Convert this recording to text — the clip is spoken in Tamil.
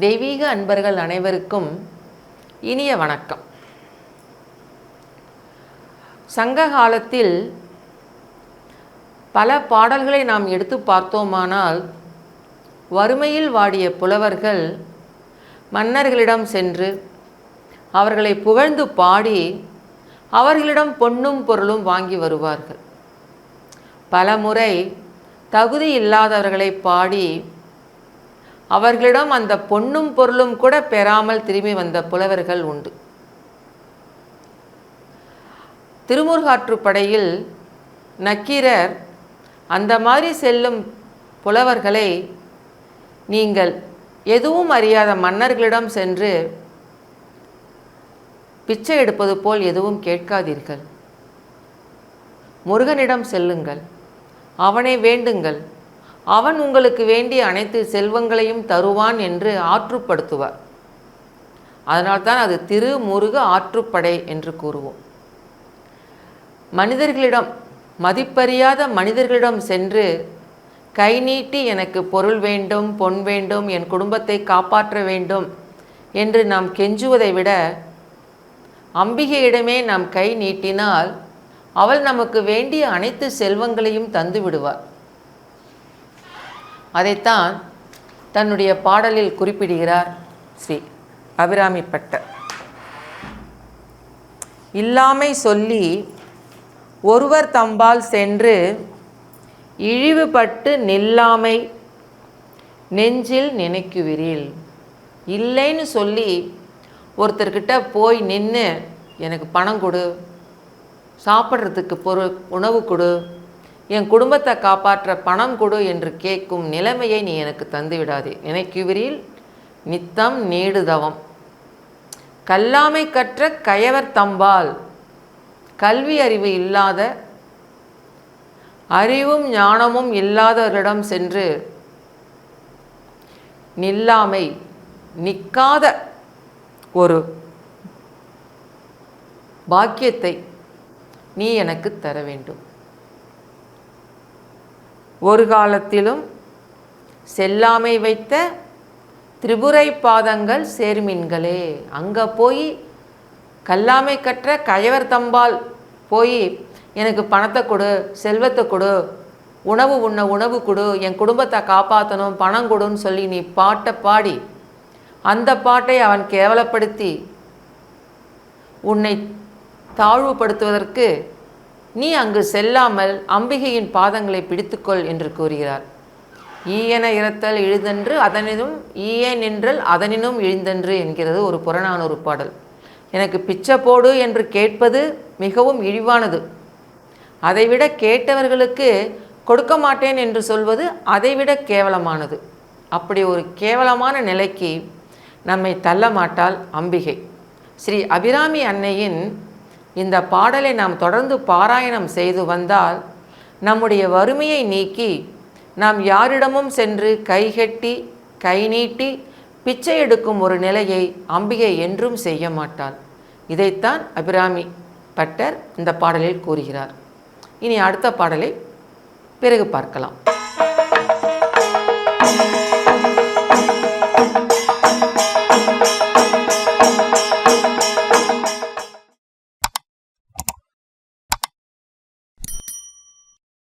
தெய்வீக அன்பர்கள் அனைவருக்கும் இனிய வணக்கம். சங்க காலத்தில் பல பாடல்களை நாம் எடுத்து பார்த்தோமானால் வறுமையில் வாடிய புலவர்கள் மன்னர்களிடம் சென்று அவர்களை புகழ்ந்து பாடி அவர்களிடம் பொன்னும் பொருளும் வாங்கி வருவார்கள். பலமுறை தகுதி இல்லாதவர்களை பாடி அவர்களிடம் அந்த பொன்னும் பொருளும் கூட பெறாமல் திரும்பி வந்த புலவர்கள் உண்டு. திருமுருகாற்றுப்படையில் நக்கீரர் அந்த மாதிரி செல்லும் புலவர்களை நீங்கள் எதுவும் அறியாத மன்னர்களிடம் சென்று பிச்சை எடுப்பது போல் எதுவும் கேட்காதீர்கள். முருகனிடம் செல்லுங்கள். அவனை வேண்டுங்கள். அவன் உங்களுக்கு வேண்டிய அனைத்து செல்வங்களையும் தருவான் என்று ஆற்றுப்படுத்துவார். அதனால்தான் அது திருமுருக ஆற்றுப்படை என்று கூறுவோம். மனிதர்களிடம் மதிப்பறியாத மனிதர்களிடம் சென்று கை நீட்டி எனக்கு பொருள் வேண்டும் பொன் வேண்டும் என் குடும்பத்தை காப்பாற்ற வேண்டும் என்று நாம் கெஞ்சுவதை விட அம்பிகையிடமே நாம் கை நீட்டினால் அவள் நமக்கு வேண்டிய அனைத்து செல்வங்களையும் தந்து விடுவார். அதைத்தான் தன்னுடைய பாடலில் குறிப்பிடுகிறார் ஸ்ரீ அபிராமி இல்லாமை சொல்லி ஒருவர் தம்பால் சென்று இழிவுபட்டு நில்லாமை நெஞ்சில் நினைக்குவிரில். இல்லைன்னு சொல்லி ஒருத்தர்கிட்ட போய் நின்று எனக்கு பணம் கொடு சாப்பிட்றதுக்கு பொருள் உணவு கொடு என் குடும்பத்தை காப்பாற்ற பணம் கொடு என்று கேட்கும் நிலைமையை நீ எனக்கு தந்து விடாதே நினைக்குவிரில் நித்தம் நீடுதவம். கல்லாமை கற்ற கயவர் தம்பால். கல்வி அறிவு இல்லாத அறிவும் ஞானமும் இல்லாதவரிடம் சென்று நில்லாமை நிற்காத ஒரு பாக்கியத்தை நீ எனக்கு தர வேண்டும். ஒரு காலத்திலும் செல்லாமை வைத்த திரிபுரை பாதங்கள் சேர்மீன்களே. அங்கே போய் கல்லாமை கற்ற கயவர் தம்பால் போய் எனக்கு பணத்தை கொடு செல்வத்தை கொடு உணவு உண்ண உணவு கொடு என் குடும்பத்தை காப்பாற்றணும் பணம் கொடுன்னு சொல்லி நீ பாட்டை பாடி அந்த பாட்டை அவன் கேவலப்படுத்தி உன்னை தாழ்வுபடுத்துவதற்கு நீ அங்கு செல்லாமல் அம்பிகையின் பாதங்களை பிடித்துக்கொள் என்று கூறுகிறார். ஈயன இறத்தல் இழுதென்று அதனினும் ஈயே நின்றல் அதனினும் இழிந்தென்று என்கிறது ஒரு புறநானூறு பாடல். எனக்கு பிச்சை போடு என்று கேட்பது மிகவும் இழிவானது. அதைவிட கேட்டவர்களுக்கு கொடுக்க மாட்டேன் என்று சொல்வது அதைவிட கேவலமானது. அப்படி ஒரு கேவலமான நிலைக்கு நம்மை தள்ள மாட்டாள் அம்பிகை. ஸ்ரீ அபிராமி அன்னையின் இந்த பாடலை நாம் தொடர்ந்து பாராயணம் செய்து வந்தால் நம்முடைய வறுமையை நீக்கி நாம் யாரிடமும் சென்று கைகட்டி கை நீட்டி பிச்சை எடுக்கும் ஒரு நிலையை அம்பிகை என்றும் செய்ய மாட்டாள். இதைத்தான் அபிராமி பட்டர் இந்த பாடலில் கூறுகிறார். இனி அடுத்த பாடலை பிறகு பார்க்கலாம்.